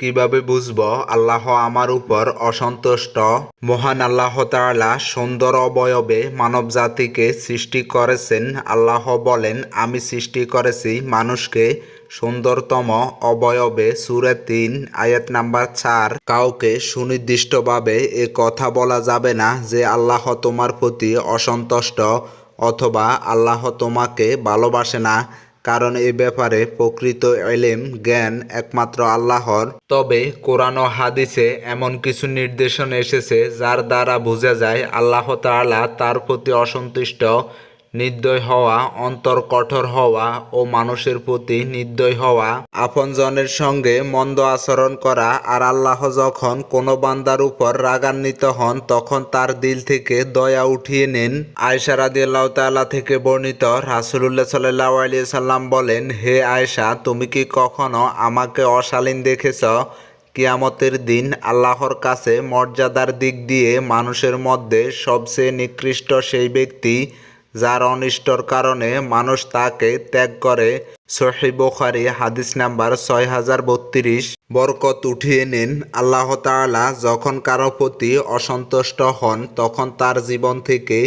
কীভাবে বুঝব আল্লাহ আমার উপর অসন্তুষ্ট? মহান আল্লাহ তাআলা সুন্দর অবয়বে মানব জাতিকে সৃষ্টি করেছেন। আল্লাহ বলেন, আমি সৃষ্টি করেছি মানুষকে সুন্দরতম অবয়বে। সুরে তিন, আয়াত নাম্বার চার। কাউকে সুনির্দিষ্টভাবে এ কথা বলা যাবে না যে, আল্লাহ তোমার প্রতি অসন্তুষ্ট অথবা, আল্লাহ তোমাকে ভালোবাসে না। কারণ এ ব্যাপারে প্রকৃত এলেম, জ্ঞান একমাত্র আল্লাহর। তবে কোরআন হাদিসে এমন কিছু নির্দেশন এসেছে যার দ্বারা বোঝা যায় আল্লাহ তাআলা তার প্রতি অসন্তুষ্ট নির্দয় হওয়া, অন্তর কঠোর হওয়া ও মানুষের প্রতি নির্দয় হওয়া, আপনজনের সঙ্গে মন্দ আচরণ করা আর আল্লাহ যখন কোনো বান্দার উপর রাগান্বিত হন, তখন তার দিল থেকে দয়া উঠিয়ে নেন। আয়সা রাদিয়াল্লাহু তাআলা থেকে বর্ণিত রাসূলুল্লাহ সাল্লাল্লাহু আলাইহি সাল্লাম বলেন, হে আয়েশা, তুমি কি কখনো আমাকে অশালীন দেখেছ? কিয়ামতের দিন আল্লাহর কাছে মর্যাদার দিক দিয়ে মানুষের মধ্যে সবচেয়ে নিকৃষ্ট সেই ব্যক্তি যার অনিষ্টর কারণে মানুষ তাকে ত্যাগ করে। সহি বুখারী হাদিস নাম্বার ছয় হাজার বত্রিশ। বরকত উঠিয়ে নিন। আল্লাহ তাআলা যখন কারও প্রতি অসন্তুষ্ট হন, তখন তার জীবন থেকে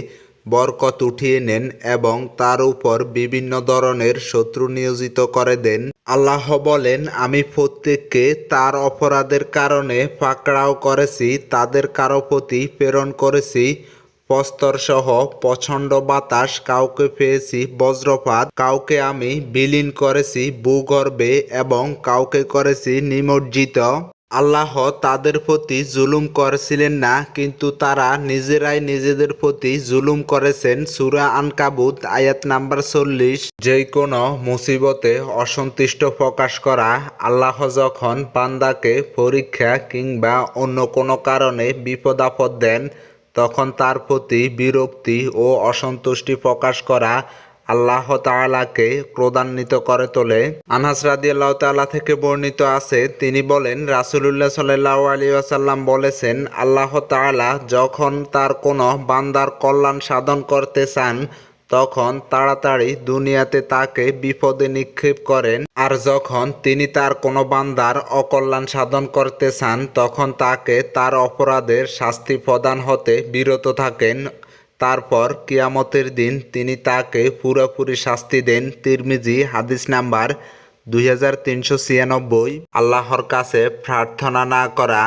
বরকত উঠিয়ে নেন এবং তার উপর বিভিন্ন ধরনের শত্রু নিয়োজিত করে দেন। আল্লাহ বলেন, আমি প্রত্যেককে তার অপরাধের কারণে পাকড়াও করেছি, তাদের কারও প্রতি প্রেরণ করেছি প্রস্তরসহ প্রচণ্ড বাতাস, কাউকে পেয়েছি বজ্রপাত, কাউকে আমি বিলীন করেছি ভূগর্ভে এবং কাউকে করেছি নিমজ্জিত। আল্লাহ তাদের প্রতি জুলুম করেছিলেন না, কিন্তু তারা নিজেরাই নিজেদের প্রতি জুলুম করেছেন। সুরা আনকাবুত, আয়াত নাম্বার চল্লিশ যে কোনো মুসিবতে অসন্তুষ্ট প্রকাশ করা, আল্লাহ যখন বান্দাকে পরীক্ষা কিংবা অন্য কোনো কারণে বিপদ আপদ দেন তখন তার প্রতি বিরক্তি ও অসন্তুষ্টি প্রকাশ করা আল্লাহ তালাকে ক্রোধান্বিত করে তোলে। আনাস আল্লাহ তাল্লাহ থেকে বর্ণিত আছে, তিনি বলেন, রাসুলুল্লাহ সাল্লাহ আলী আসাল্লাম বলেছেন, আল্লাহ তালা যখন তার কোনো বান্দার কল্যাণ সাধন করতে চান তখন তাড়াতাড়ি দুনিয়াতে তাকে বিপদে নিক্ষেপ করেন। আর যখন তিনি তার কোনো বান্দার অকল্যাণ সাধন করতে চান, তখন তাকে তার অপরাধের শাস্তি প্রদান হতে বিরত থাকেন। তারপর কিয়ামতের দিন তিনি তাকে পুরোপুরি শাস্তি দেন। তিরমিজি, হাদিস নাম্বার দুই হাজার তিনশো ছিয়ানব্বই। আল্লাহর কাছে প্রার্থনা না করা,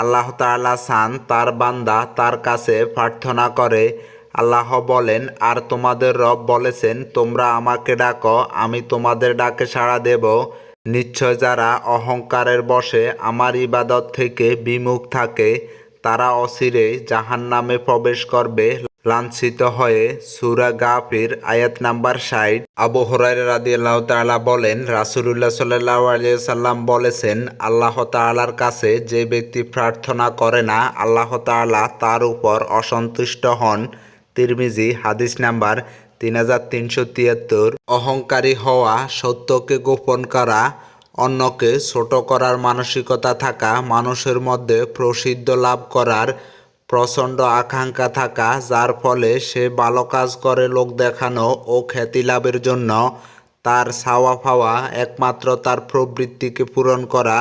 আল্লাহ তাআলা চান তার বান্দা তার কাছে প্রার্থনা করে। আল্লাহ বলেন, আর তোমাদের রব বলেছেন, তোমরা আমাকে ডাকো, আমি তোমাদের ডাকে সাড়া দেব। নিশ্চয় যারা অহংকারের বশে আমার ইবাদত থেকে বিমুখ থাকে, তারা অচিরে জাহান নামে প্রবেশ করবে। লাঞ্ছিত হয়ে সুরা গাফির আয়াত নাম্বার ষাট। আবু হরাইরা আল্লাহ তাআলা বলেন, রাসূলুল্লাহ সাল্লাল্লাহু আলাইহি সাল্লাম বলেছেন, আল্লাহ তাআলার কাছে যে ব্যক্তি প্রার্থনা করে না, আল্লাহ তাআলা তার উপর অসন্তুষ্ট হন। তিরমিজি হাদিস নাম্বার তিন হাজার তিনশো তিয়াত্তর। অহংকারী হওয়া সত্যকে গোপন করা, অন্যকে ছোট করার মানসিকতা থাকা, মানুষের মধ্যে প্রসিদ্ধ লাভ করার প্রচণ্ড আকাঙ্ক্ষা থাকা, যার ফলে সে ভালো কাজ করে লোক দেখানো ও খ্যাতি লাভের জন্য তার ছাওয়া পাওয়া একমাত্র তার প্রবৃত্তিকে পূরণ করা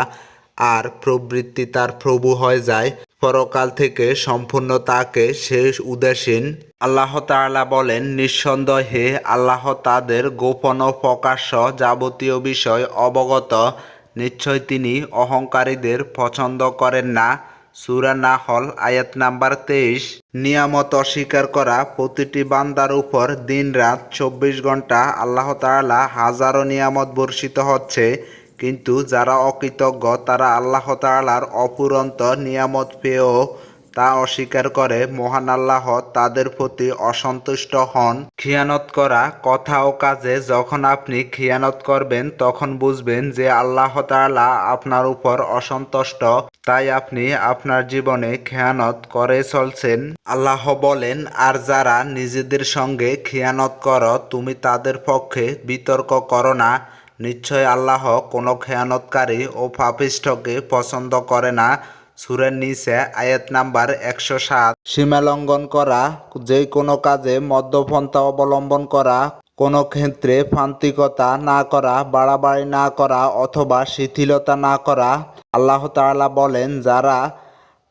আর প্রবৃত্তি তার প্রভু হয়ে যায়। পরকাল থেকে সম্পূর্ণ তাকে শেষ উদাসীন। আল্লাহ তাআলা বলেন, নিঃসন্দেহে আল্লাহ, তাদের গোপন ও প্রকাশ্য যাবতীয় বিষয় অবগত। নিশ্চয় তিনি অহংকারীদের পছন্দ করেন না। সুরা নাহল, আয়াত নাম্বার তেইশ। নিয়ামত অস্বীকার করা প্রতিটি বান্দার উপর দিনরাত চব্বিশ ঘণ্টা আল্লাহ তাআলা হাজারো নিয়ামত বর্ষিত হচ্ছে। কিন্তু যারা অকৃতজ্ঞ, তারা আল্লাহ তাআলার অপুরন্ত নিয়ামত পেয়েও তা অস্বীকার করে। মহান আল্লাহ তাদের প্রতি অসন্তুষ্ট হন। খিয়ানত করা কথা ও কাজে যখন আপনি খিয়ানত করবেন, তখন বুঝবেন যে আল্লাহ তাআলা আপনার উপর অসন্তুষ্ট। তাই আপনি আপনার জীবনে খেয়ানত করে চলছেন। আল্লাহ বলেন, আর যারা নিজেদের সঙ্গে খিয়ানত করো, তুমি তাদের পক্ষে বিতর্ক করো না। নিশ্চয় আল্লাহ কোনো খেয়ানতকারী ও পাপিষ্ঠকে পছন্দ করে না। সুরের নিচে আয়াত নাম্বার একশো সাত। সীমা লঙ্ঘন করা, যে কোনো কাজে মদ্যপন্থা অবলম্বন করা, কোনো ক্ষেত্রে ফান্তিকতা না করা, বাড়াবাড়ি না করা অথবা শিথিলতা না করা। আল্লাহ তাআলা বলেন, যারা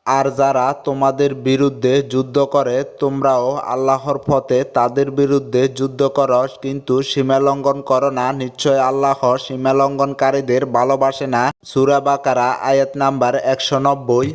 আর যারা তোমাদের বিরুদ্ধে যুদ্ধ করে, তোমরাও আল্লাহর পথে তাদের বিরুদ্ধে যুদ্ধ কর, কিন্তু সীমালঙ্ঘন করো না। নিশ্চয় আল্লাহ সীমালঙ্ঘনকারীদের ভালোবাসে না। সুরাবাকারা আয়াত নাম্বার একশো নব্বই।